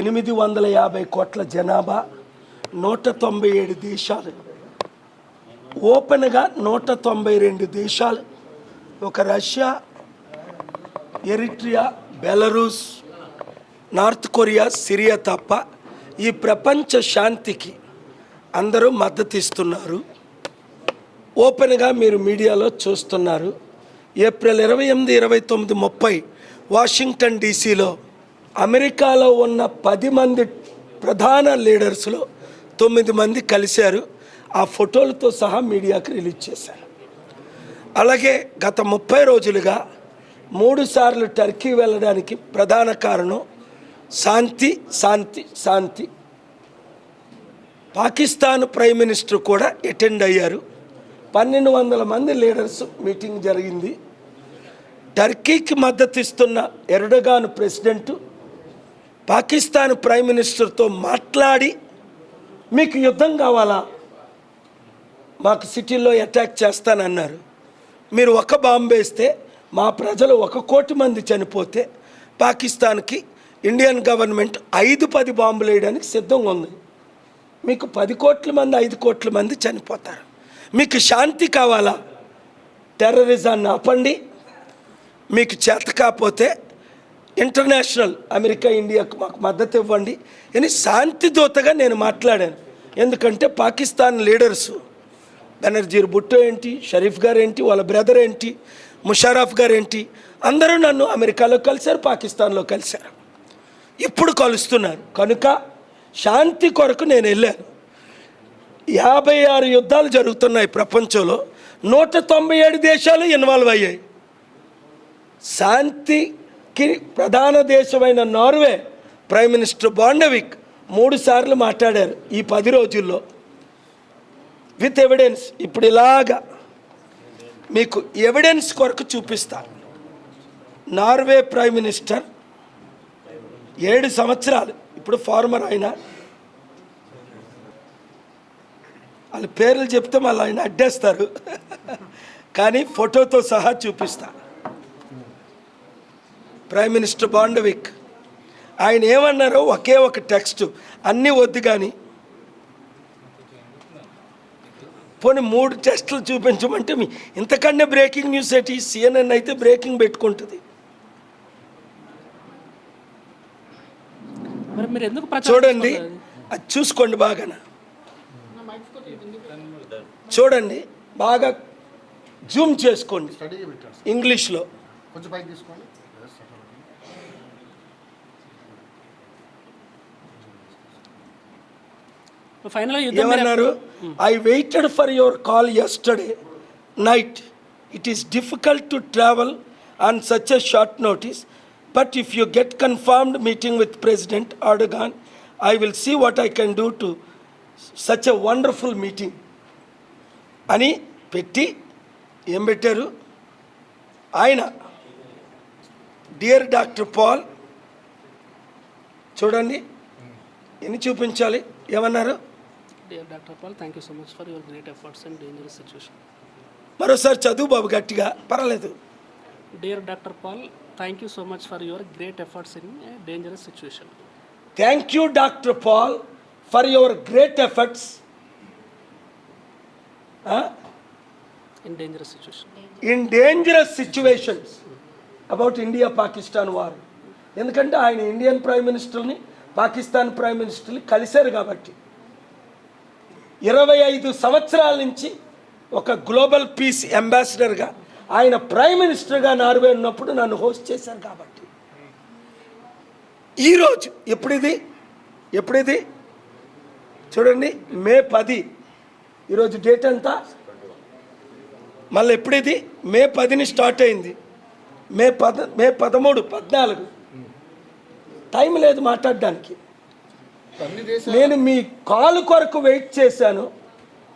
ఎనిమిది వందల యాభై కోట్ల జనాభా నూట తొంభై ఏడు దేశాలు. ఓపెన్గా నూట తొంభై రెండు దేశాలు. ఒక Russia Eritrea Belarus north Korea Syria తప్ప ఈ ప్రపంచ శాంతికి అందరూ మద్దతు ఇస్తున్నారు ఓపెన్గా మీరు మీడియాలో చూస్తున్నారు. ఏప్రిల్ ఇరవై ఎనిమిది ఇరవై తొమ్మిది ముప్పై వాషింగ్టన్ డీసీలో అమెరికాలో ఉన్న పది మంది ప్రధాన లీడర్స్లో తొమ్మిది మంది కలిశారు. ఆ ఫోటోలతో సహా మీడియాకు రిలీజ్ చేశారు. అలాగే గత ముప్పై రోజులుగా మూడుసార్లు టర్కీ వెళ్ళడానికి ప్రధాన కారణం శాంతి శాంతి శాంతి. పాకిస్తాన్ ప్రైమ్ మినిస్టర్ కూడా అటెండ్ అయ్యారు. పన్నెండు వందల మంది లీడర్స్ మీటింగ్ జరిగింది. టర్కీకి మద్దతు ఇస్తున్న ఎర్డగాన్ ప్రెసిడెంట్ పాకిస్తాన్ ప్రైమ్ మినిస్టర్తో మాట్లాడి మీకు యుద్ధం కావాలా? మాకు సిటీలో అటాక్ చేస్తానన్నారు. మీరు ఒక బాంబు వేస్తే మా ప్రజలు ఒక కోటి మంది చనిపోతే పాకిస్తాన్కి ఇండియన్ గవర్నమెంట్ ఐదు పది బాంబులు వేయడానికి సిద్ధంగా ఉంది. మీకు పది కోట్ల మంది ఐదు కోట్ల మంది చనిపోతారు. మీకు శాంతి కావాలా? టెర్రరిజాన్ని ఆపండి. మీకు చేత కాకపోతే ఇంటర్నేషనల్ అమెరికా ఇండియాకు మాకు మద్దతు ఇవ్వండి. అని శాంతి దూతగా నేను మాట్లాడాను. ఎందుకంటే పాకిస్తాన్ లీడర్స్ బెనర్జీర్ భుట్టో ఏంటి షరీఫ్ గారు ఏంటి వాళ్ళ బ్రదర్ ఏంటి ముషారఫ్ గారు ఏంటి అందరూ నన్ను అమెరికాలో కలిశారు పాకిస్తాన్లో కలిశారు. ఇప్పుడు కలుస్తున్నారు. కనుక శాంతి కొరకు నేను వెళ్ళాను. యాభై ఆరు యుద్ధాలు జరుగుతున్నాయి ప్రపంచంలో. నూట తొంభై ఏడు దేశాలు ఇన్వాల్వ్ అయ్యాయి. శాంతి కి ప్రధాన దేశమైన నార్వే ప్రైమ్ మినిస్టర్ బాండవిక్ మూడు సార్లు మాట్లాడారు ఈ పది రోజుల్లో. విత్ ఎవిడెన్స్ ఇప్పుడు ఇలాగా మీకు ఎవిడెన్స్ కొరకు చూపిస్తా. నార్వే ప్రైమ్ మినిస్టర్ ఏడు సంవత్సరాలు ఇప్పుడు ఫార్మర్ ఆయన. వాళ్ళ పేర్లు చెప్తే మళ్ళీ ఆయన అడ్డేస్తారు. కానీ ఫోటోతో సహా చూపిస్తాను ప్రైమ్ మినిస్టర్ బాండవిక్ ఆయన ఏమన్నారో ఒకే ఒక టెక్స్ట్ అన్నీ వద్దు కానీ పోనీ మూడు టెస్టులు చూపించమంటే మీ ఇంతకన్నా బ్రేకింగ్ న్యూస్ ఏంటి? సిఎన్ఎన్ అయితే బ్రేకింగ్ పెట్టుకుంటుంది. చూడండి? అది చూసుకోండి బాగా చూడండి. బాగా జూమ్ చేసుకోండి. ఇంగ్లీష్లో కొంచెం పైకి తీసుకోండి Yes, sir. ఫైనల్ యుద్ధం మీరు ఏమన్నారు? I waited for your call yesterday night it is difficult to travel on such a short notice but if you get confirmed meeting with president Erdogan I will see what I can do to such a wonderful meeting అని పెట్టి ఏం పెట్టారు? ఆయన dear doctor Paul చూడండి ఎన్ని చూపించాలి? ఏమన్నారు? Dear doctor Paul thank you so much for your great efforts and dangerous situation మరోసారి చదువు బాబు గట్టిగా పర్వాలేదు. Dear doctor Paul thank you so much for your great efforts in dangerous situation thank you doctor Paul for your great efforts in dangerous situation in dangerous situations about India Pakistan war ఎందుకంటే ఆయన Indian prime మినిస్టర్ని Pakistan prime మినిస్టర్ని కలిశారు కాబట్టి. ఇరవై ఐదు సంవత్సరాల నుంచి ఒక గ్లోబల్ పీస్ అంబాసిడర్గా ఆయన ప్రైమ్ మినిస్టర్గా నార్వే ఉన్నప్పుడు నన్ను హోస్ట్ చేశారు కాబట్టి. ఈరోజు ఎప్పుడిది? ఎప్పుడిది? చూడండి మే పది. ఈరోజు డేట్ ఎంత? మళ్ళీ ఎప్పుడిది? మే పదిని స్టార్ట్ అయింది. మే పద మే పదమూడు పద్నాలుగు. టైం లేదు మాట్లాడడానికి. నేను మీ కాల్ కొరకు వెయిట్ చేశాను.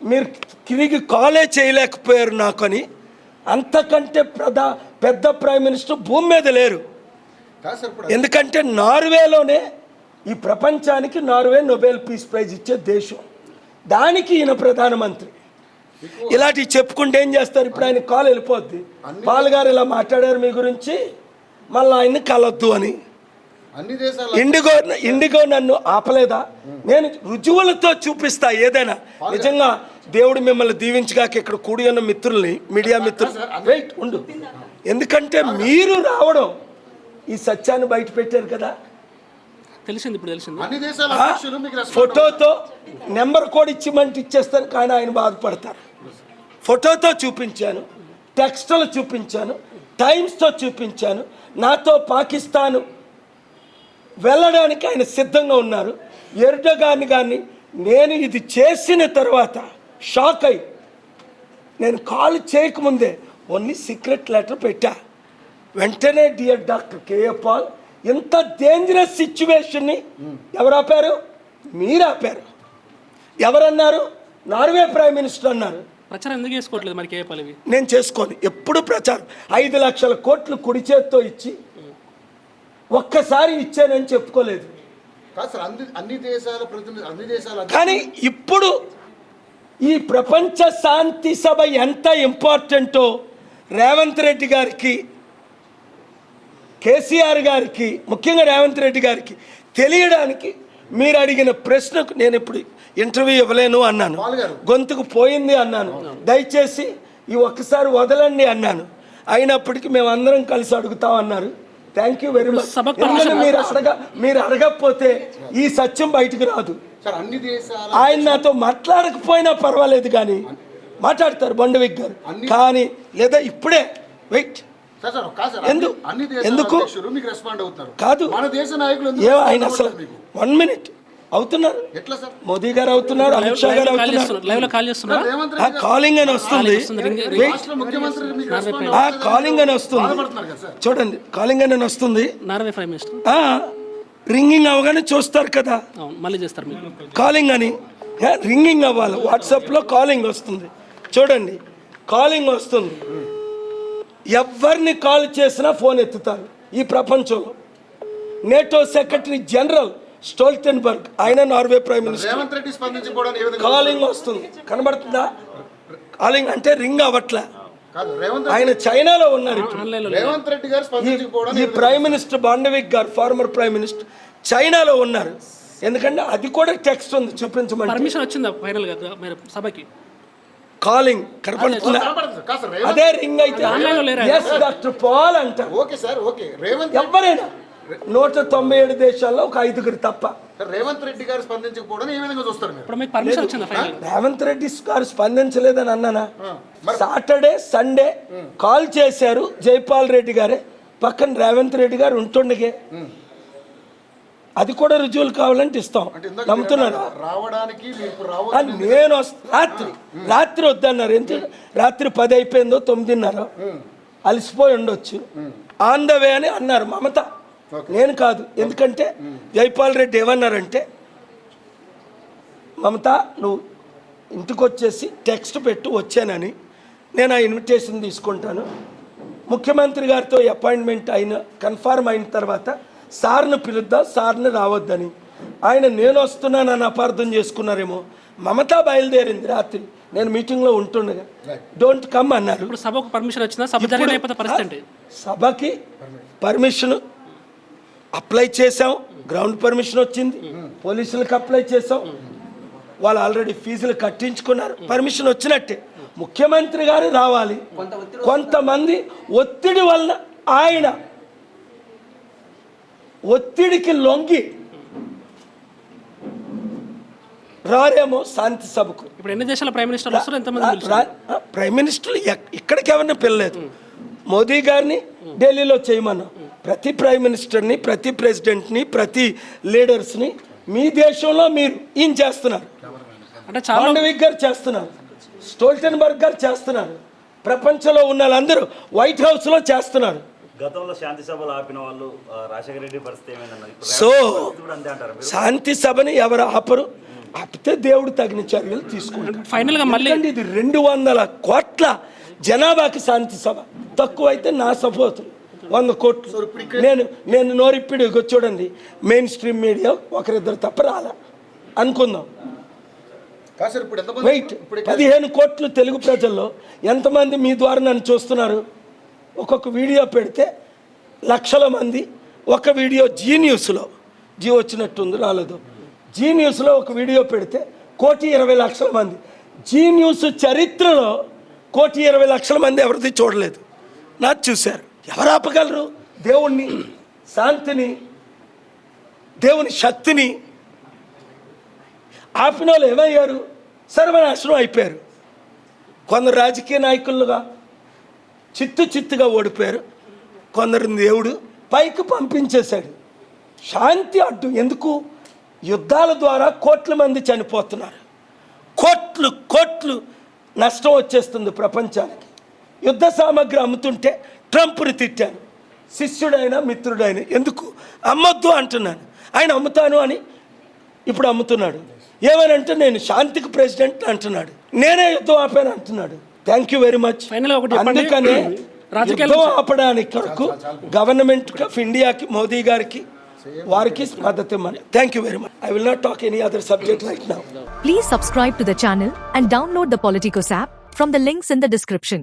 మీరు తిరిగి కాలే చేయలేకపోయారు నాకని. అంతకంటే ప్రధా పెద్ద ప్రైమ్ మినిస్టర్ భూమి మీద లేరు. ఎందుకంటే నార్వేలోనే ఈ ప్రపంచానికి నార్వే నొబెల్ పీస్ ప్రైజ్ ఇచ్చే దేశం. దానికి ఈయన ప్రధానమంత్రి. ఇలాంటివి చెప్పుకుంటే ఏం చేస్తారు? ఇప్పుడు ఆయన కాల్ వెళ్ళిపోద్ది. పాల్ గారు ఇలా మాట్లాడారు మీ గురించి. మళ్ళీ ఆయన్ని కలొద్దు అని. ఇండిగో ఇండిగో నన్ను ఆపలేదా? నేను రుజువులతో చూపిస్తా ఏదైనా. నిజంగా దేవుడు మిమ్మల్ని దీవించగాక ఇక్కడ కూడి ఉన్న మిత్రుల్ని మీడియా మిత్రులు వెయిట్ ఉండు. ఎందుకంటే మీరు రావడం ఈ సత్యాన్ని బయట పెట్టారు కదా? తెలిసింది ఇప్పుడు తెలిసింది. ఫోటోతో నెంబర్ కోడ్ ఇచ్చిమంటే ఇచ్చేస్తాను కానీ ఆయన బాధపడతారు. ఫోటోతో చూపించాను టెక్స్టులు చూపించాను టైమ్స్తో చూపించాను నాతో పాకిస్తాను వెళ్ళడానికి ఆయన సిద్ధంగా ఉన్నారు. ఎర్డగాని కానీ నేను ఇది చేసిన తర్వాత షాక్ అయి నేను కాల్ చేయకముందే ఓన్లీ సీక్రెట్ లెటర్ పెట్టా. వెంటనే డియర్ డాక్టర్ కేఏ పాల్ ఇంత డేంజరస్ సిచ్యువేషన్ని ఎవరు ఆపారు? మీరు ఆపారు. ఎవరన్నారు? నార్వే ప్రైమ్ మినిస్టర్ అన్నారు. ప్రచారం ఎందుకు చేసుకోవట్లేదు మరి కేఏ పాల్ నేను చేసుకోను. ఎప్పుడు ప్రచారం? ఐదు లక్షల కోట్లు కుడి చేత్తో ఇచ్చి ఒక్కసారి ఇచ్చానని చెప్పుకోలేదు. అన్ని దేశాల అన్ని దేశాల కానీ ఇప్పుడు ఈ ప్రపంచ శాంతి సభ ఎంత ఇంపార్టెంటో రేవంత్ రెడ్డి గారికి కేసీఆర్ గారికి ముఖ్యంగా రేవంత్ రెడ్డి గారికి తెలియడానికి మీరు అడిగిన ప్రశ్నకు నేను ఇప్పుడు ఇంటర్వ్యూ ఇవ్వలేను అన్నాను. గొంతుకు పోయింది అన్నాను. దయచేసి ఈ ఒక్కసారి వదలండి అన్నాను. అయినప్పటికీ మేము అందరం కలిసి అడుగుతాం అన్నారు. థ్యాంక్ యూ వెరీ మచ్ ఎందుకంటే మీరు అడగ మీరు అడగకపోతే ఈ సత్యం బయటకు రాదు. సార్ అన్ని దేశాల ఆయన నాతో మాట్లాడకపోయినా పర్వాలేదు కానీ మాట్లాడతారు బండవిక్ గారు. కానీ లేదా ఇప్పుడే వెయిట్ సార్ సార్ కాదు సార్ ఎందు- అన్ని- అన్ని దేశాల ఎందుకు? అవుతున్నారు. కాదు. మన దేశ నాయకులు ఎందుకు ఏ ఆయన అసలు వన్ మినిట్ అవుతున్నారు. ఎట్లా సార్? మోదీ గారు అవుతున్నారు అమిత్ షా గారు అవుతున్నారు. చేస్తున్నారు లైవ్లో కాల్ చేస్తున్నారా? రేవంత్ ఆ కాలింగ్ అని వస్తుంది. ఆ. కాలింగ్ అని వస్తుంది. బాధపడుతున్నారు కదా సార్? చూడండి కాలింగ్ అని వస్తుంది. Norway prime minister. ఆ రింగింగ్ అవగానే చూస్తారు కదా. అవును మళ్ళీ చేస్తారు కాలింగ్ అని. ఏ, రింగింగ్ అవ్వాలి. వాట్సాప్లో కాలింగ్ వస్తుంది. చూడండి కాలింగ్ వస్తుంది. ఎవరిని కాల్ చేసినా ఫోన్ ఎత్తుతారు ఈ ప్రపంచంలో. నేటో సెక్రటరీ జనరల్ స్టోల్టెన్బర్గ్ ఆయన Norway prime minister. Revanth Reddy స్పందించకపోవడానికి ఏ విధంగా కాలింగ్ వస్తుంది? కనబడుతుందా? కాలింగ్ అంటే రింగ్ రేవంత్ ఆయన చైనాలో ఉన్నారు ఇప్పుడు. ఆన్లైన్లో రేవంత్ రెడ్డి గారు ఈ ప్రైమ్ మినిస్టర్ బాండవిక్ గారు ఫార్మర్ ప్రైమ్ మినిస్టర్ చైనాలో ఉన్నారు. ఎందుకంటే అది కూడా టెక్స్ట్ ఉంది చూపించమంటే. పర్మిషన్ వచ్చిందా ఫైనల్గా మీరు సభకి? కాలింగ్ కనపడుతుందా? అదే రింగ్ అయితే? ఎస్ డాక్టర్ పాల్ అంటారు. Okay sir okay. రేవంత్ ఎవరైనా నూట తొంభై ఏడు దేశాల్లో ఒక ఐదుగురు తప్ప. రేవంత్ రెడ్డి గారు స్పందించకపోవడం ఏ విధంగా చూస్తారు మీరు? ఇప్పుడు మీకు పర్మిషన్ వచ్చిందా ఫైనల్? రేవంత్ రెడ్డి గారు స్పందించలేదని అన్నానా? సాటర్డే సండే కాల్ చేశారు జైపాల్ రెడ్డి గారే. పక్కన రేవంత్ రెడ్డి గారు ఉంటుండగే. అది కూడా రుజువులు కావాలంటే ఇస్తాం. అన్నారు, రావడానికి నేను వస్త- రాత్రి రాత్రి వద్దన్నారు. ఎంత రాత్రి పది అయిపోయిందో తొమ్మిదిన్నర. అలసిపోయి ఉండొచ్చు. ఆన్ ద వే అని అన్నారు మమత. నేను కాదు. ఎందుకంటే జైపాల్ రెడ్డి ఏమన్నారంటే మమత నువ్వు ఇంటికి వచ్చేసి టెక్స్ట్ పెట్టు వచ్చానని. నేను ఆ ఇన్విటేషన్ తీసుకుంటాను. ముఖ్యమంత్రి గారితో అపాయింట్మెంట్ అయిన కన్ఫర్మ్ అయిన తర్వాత సార్ని పిలుద్దాం సార్ని రావద్దని. ఆయన నేను వస్తున్నానని అపార్థం చేసుకున్నారేమో. మమత బయలుదేరింది రాత్రి. నేను మీటింగ్లో ఉంటుండగా. డోంట్ కమ్ అన్నారు. సభకు పర్మిషన్ వచ్చిందా? సభ సభకి పర్మిషన్ అప్లై చేసాం గ్రౌండ్ పర్మిషన్ వచ్చింది. పోలీసులకు అప్లై చేసాం వాళ్ళు ఆల్రెడీ ఫీజులు కట్టించుకున్నారు. పర్మిషన్ వచ్చినట్టే. ముఖ్యమంత్రి గారు రావాలి. కొంతమంది ఒత్తిడి వలన ఆయన ఒత్తిడికి లొంగి రారేమో శాంతి సభకు. ఇప్పుడు ఎన్ని దేశాల ప్రైమ్ మినిస్టర్ వస్తారు ఎంతమంది ప్రైమ్ మినిస్టర్ ఎక్- ఇక్కడికి ఎవరిని పిల్లలేదు మోదీ గారిని ఢిల్లీలో చేయమన్నాం ప్రతి ప్రైమ్ మినిస్టర్ని ప్రతి ప్రెసిడెంట్ని ప్రతి లీడర్స్ని మీ దేశంలో మీరు ఈయన చేస్తున్నారు? అంటే చాలా మాండవిక్ గారు చేస్తున్నారు. స్టోల్టెన్బర్గ్ గారు చేస్తున్నారు. ప్రపంచంలో ఉన్న వాళ్ళందరూ వైట్ హౌస్లో చేస్తున్నారు. గతంలో శాంతి సభలు ఆపిన వాళ్ళు రాజశేఖర రెడ్డి పరిస్థితి సో శాంతి సభని ఎవరు ఆపరు? ఆపితే దేవుడు తగిన చర్యలు తీసుకుంటారు ఫైనల్గా మళ్ళీ ఇది రెండు వందల కోట్ల జనాభాకి శాంతి సభ. తక్కువైతే నా సపోర్ట్ వంద కోట్లు. నేను నేను నోరిప్పిడి చూడండి. మెయిన్ స్ట్రీమ్ మీడియా ఒకరిద్దరు తప్ప రాలా. అనుకుందాం. వెయిట్ పదిహేను కోట్లు తెలుగు ప్రజల్లో ఎంతమంది మీ ద్వారా నన్ను చూస్తున్నారు? ఒక్కొక్క వీడియో పెడితే లక్షల మంది. ఒక వీడియో జీ న్యూస్లో. జీ వచ్చినట్టుంది రాలేదు. జీ న్యూస్లో ఒక వీడియో పెడితే కోటి ఇరవై లక్షల మంది. జీ న్యూస్ చరిత్రలో కోటి ఇరవై లక్షల మంది ఎవరిది చూడలేదు. నాకు చూశారు. ఎవరు ఆపగలరు? దేవుణ్ణి శాంతిని దేవుని శక్తిని ఆపిన వాళ్ళు ఏమయ్యారు? సర్వనాశనం అయిపోయారు. కొందరు రాజకీయ నాయకులుగా చిత్తు చిత్తుగా ఓడిపోయారు. కొందరు దేవుడు పైకి పంపించేశాడు. శాంతి అడ్డు. ఎందుకు? యుద్ధాల ద్వారా కోట్ల మంది చనిపోతున్నారు. కోట్లు కోట్లు నష్టం వచ్చేస్తుంది ప్రపంచానికి. యుద్ధ సామాగ్రి అమ్ముతుంటే ట్రంప్ని తిట్టాను. శిష్యుడైన మిత్రుడైన. ఎందుకు? అమ్మొద్దు అంటున్నాను. ఆయన అమ్ముతాను అని ఇప్పుడు అమ్ముతున్నాడు. ఏమనంటే నేను శాంతికి ప్రెసిడెంట్ అంటున్నాడు. నేనే యుద్ధం ఆపాను అంటున్నాడు. Thank you very much Final గా ఒకటి చెప్పండి. అందుకనే రాజకీయాలు యుద్ధం ఆపడానికి కొరకు గవర్నమెంట్ ఆఫ్ ఇండియాకి మోదీ గారికి వారికి మద్దతు ఇవ్వమని. Thank you very much I will not talk any other subject right now Please subscribe to the channel and download the Politicos app from the links in the description.